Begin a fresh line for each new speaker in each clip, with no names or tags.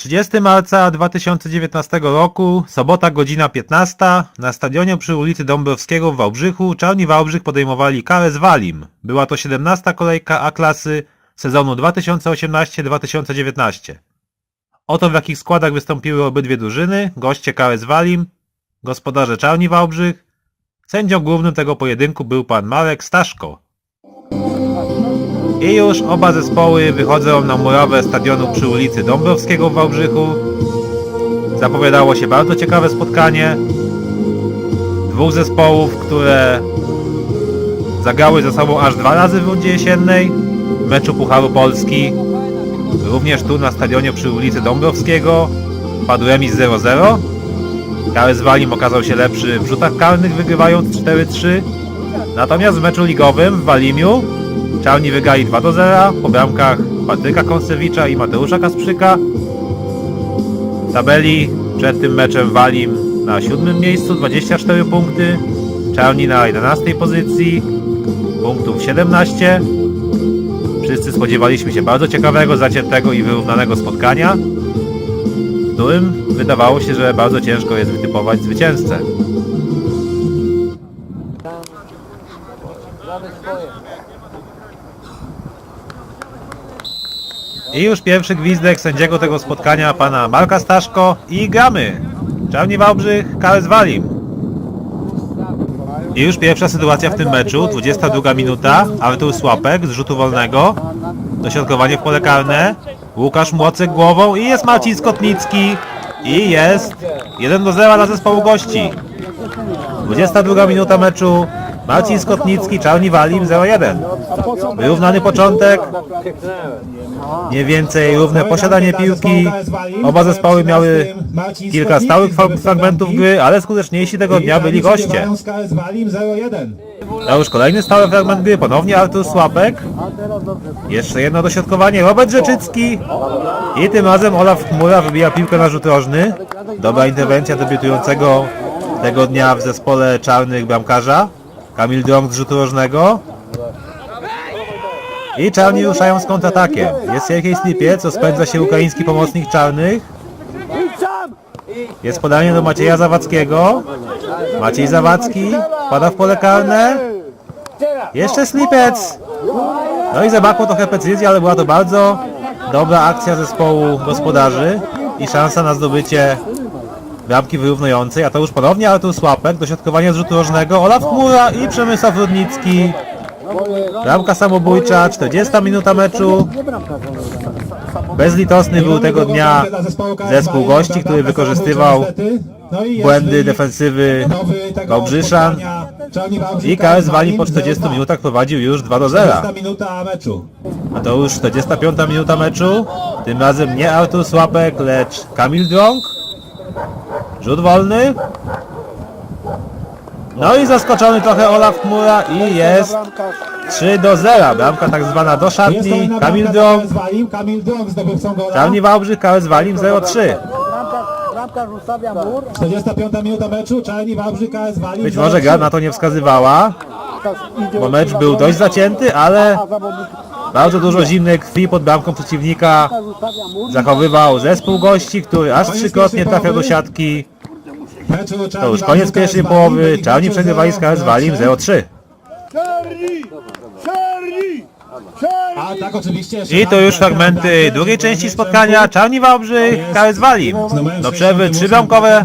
30 marca 2019 roku, sobota godzina 15, na stadionie przy ulicy Dąbrowskiego w Wałbrzychu Czarni Wałbrzych podejmowali karę z Walim. Była to 17 kolejka A-klasy sezonu 2018-2019. Oto w jakich składach wystąpiły obydwie drużyny, goście KS Walim, gospodarze Czarni Wałbrzych. Sędzią głównym tego pojedynku był pan Marek Staszko. I już oba zespoły wychodzą na murawę stadionu przy ulicy Dąbrowskiego w Wałbrzychu. Zapowiadało się bardzo ciekawe spotkanie. Dwóch zespołów, które zagrały ze sobą aż dwa razy w rundzie jesiennej w meczu Pucharu Polski. Również tu na stadionie przy ulicy Dąbrowskiego padł remis 0-0. KS Walim okazał się lepszy w rzutach karnych wygrywając 4-3. Natomiast w meczu ligowym w Walimiu Czarni wygrali 2 do 0 po bramkach Patryka Kąsewicza i Mateusza Kasprzyka. W tabeli przed tym meczem Walim na siódmym miejscu 24 punkty, Czarni na 11 pozycji, punktów 17. Wszyscy spodziewaliśmy się bardzo ciekawego, zaciętego i wyrównanego spotkania, w którym wydawało się, że bardzo ciężko jest wytypować zwycięzcę. I już pierwszy gwizdek sędziego tego spotkania, pana Marka Staszko i gramy! Czarni Wałbrzych, KS Walim. I już pierwsza sytuacja w tym meczu, 22 minuta, Artur Słapek z rzutu wolnego, dośrodkowanie w pole karne, Łukasz Młocek głową i jest Marcin Skotnicki i jest 1 do 0 dla zespołu gości. 22 minuta meczu, Marcin Skotnicki, Czarni Walim 0-1. Wyrównany początek, mniej więcej równe posiadanie piłki. Oba zespoły miały kilka stałych fragmentów gry, ale skuteczniejsi tego dnia byli goście. To już kolejny stały fragment gry, ponownie Artur Słapek. Jeszcze jedno dośrodkowanie, Robert Rzeczycki. I tym razem Olaf Chmura wybija piłkę na rzut rożny. Dobra interwencja debiutującego tego dnia w zespole czarnych bramkarza. Kamil Drąg z rzutu rożnego. I czarni ruszają z kontratakiem. Jest Siergiej Slipiec, rozpędza się ukraiński pomocnik czarnych. Jest podanie do Macieja Zawadzkiego. Maciej Zawadzki pada w pole karne. Jeszcze Slipiec. No i zabrakło trochę precyzji, ale była to bardzo dobra akcja zespołu gospodarzy i szansa na zdobycie bramki wyrównującej, a to już ponownie Artur Słapek, dośrodkowanie z rzutu rożnego, Olaf Chmura i Przemysław Rudnicki. Bramka samobójcza, 40 minuta meczu. Bezlitosny był tego dnia zespół gości, który wykorzystywał błędy defensywy Wałbrzyszan i KS Wali po 40 minutach prowadził już 2 do 0.
minuta meczu.
A to już 45 minuta meczu. Tym razem nie Artur Słapek, lecz Kamil Drąg. Rzut wolny. No i zaskoczony trochę Olaf Chmura i jest 3 do 0. Bramka tak zwana do szatni. Kamil Drąg.
Kamil Drąg zdobywcą gola.
Czarni Wałbrzych, KS Walim 0-3.
Bramkarz ustawia mur,
45 minuta meczu, Czarni Wałbrzych, KS Walim.
Być może gra na to nie wskazywała, bo mecz był dość zacięty, ale bardzo dużo zimnej krwi pod bramką przeciwnika zachowywał zespół gości, który aż trzykrotnie trafiał do siatki. To już koniec pierwszej połowy. Czarni przegrywali z
0
KS Walim 0-3.
Czerni! Czerni!
A tak oczywiście jeszcze
I to już fragmenty drugiej części spotkania. Czarni Wałbrzych, KS Walim. Do przerwy trzybramkowe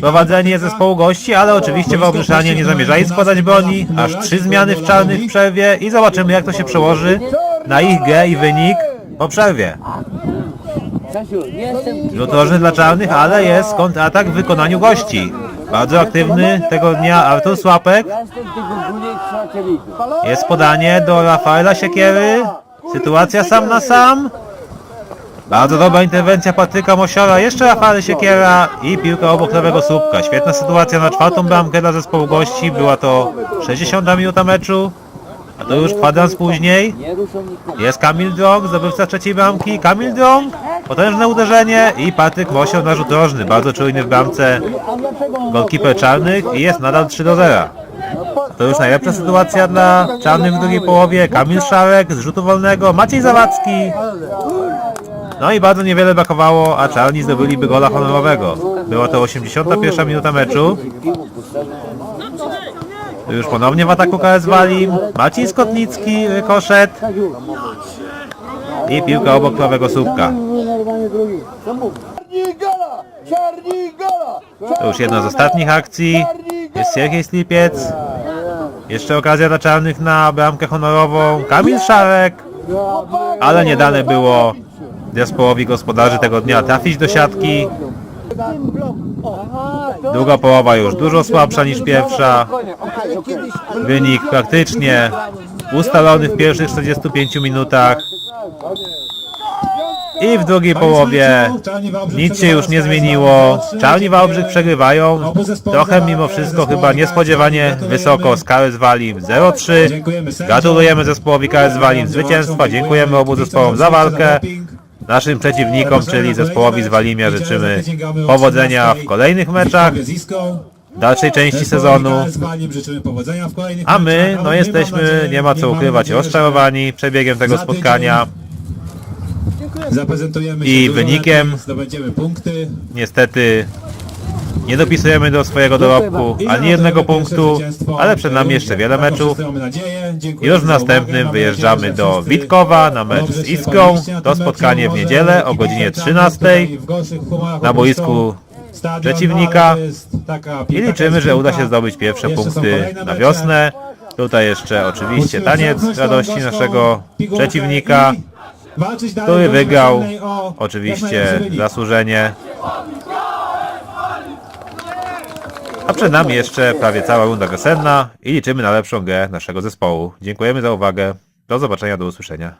prowadzenie zespołu gości, ale oczywiście Wałbrzyszanie nie zamierzali składać broni. Aż trzy zmiany w czarnych w przerwie i zobaczymy jak to się przełoży na ich grę i wynik po przerwie.
Czesiu, jestem
Rzut rożny dla czarnych, ale jest kontratak w wykonaniu gości. Bardzo aktywny tego dnia Artur Słapek. Jest podanie do Rafaela Siekiery. Sytuacja sam na sam. Bardzo dobra interwencja Patryka Mosiora. Jeszcze Rafael Siekiera i piłka obok lewego słupka. Świetna sytuacja na czwartą bramkę dla zespołu gości. Była to 60 minuta meczu. A to już kwadrans później. Jest Kamil Drąg, zdobywca trzeciej bramki. Kamil Drąg, potężne uderzenie i Patryk Mosior na rzut rożny. Bardzo czujny w bramce
A
golkiper czarnych i jest nadal 3 do 0. To już najlepsza sytuacja dla czarnych w drugiej połowie. Kamil Szarek z rzutu wolnego, Maciej Zawadzki. No i bardzo niewiele brakowało, a czarni zdobyliby gola honorowego. Była to 81 minuta meczu. Już ponownie w ataku KS Walim. Marcin Skotnicki, rykoszet. I piłka obok prawego słupka. To już jedna z ostatnich akcji. Jest Siergiej Slipiec. Jeszcze okazja dla czarnych na bramkę honorową. Kamil Szarek. Ale nie dane było zespołowi gospodarzy tego dnia trafić do siatki. Druga połowa już dużo słabsza niż pierwsza. Wynik praktycznie ustalony w pierwszych 45 minutach. I w drugiej połowie nic się już nie zmieniło. Czarni Wałbrzych przegrywają. Trochę mimo wszystko chyba niespodziewanie wysoko z KS Walim 0-3. Gratulujemy zespołowi KS Walim zwycięstwa. Dziękujemy obu zespołom za walkę. Naszym przeciwnikom, czyli zespołowi z Walimia życzymy powodzenia w kolejnych meczach, w dalszej części sezonu. A my, no jesteśmy, nie ma co ukrywać, rozczarowani przebiegiem tego spotkania. I wynikiem-. Niestety nie dopisujemy do swojego dorobku ani jednego punktu, ale przed nami jeszcze wiele meczów. Już w następnym wyjeżdżamy do Witkowa na mecz z
na
To spotkanie w niedzielę o godzinie
kibice
13
tutaj w gorszych humorach
na boisku przeciwnika.
no,
i liczymy, że uda się zdobyć pierwsze punkty na wiosnę. Tutaj jeszcze oczywiście taniec radości naszego przeciwnika, który wygrał oczywiście zasłużenie. A przed nami jeszcze prawie cała runda wiosenna i liczymy na lepszą grę naszego zespołu. Dziękujemy za uwagę. Do zobaczenia, do usłyszenia.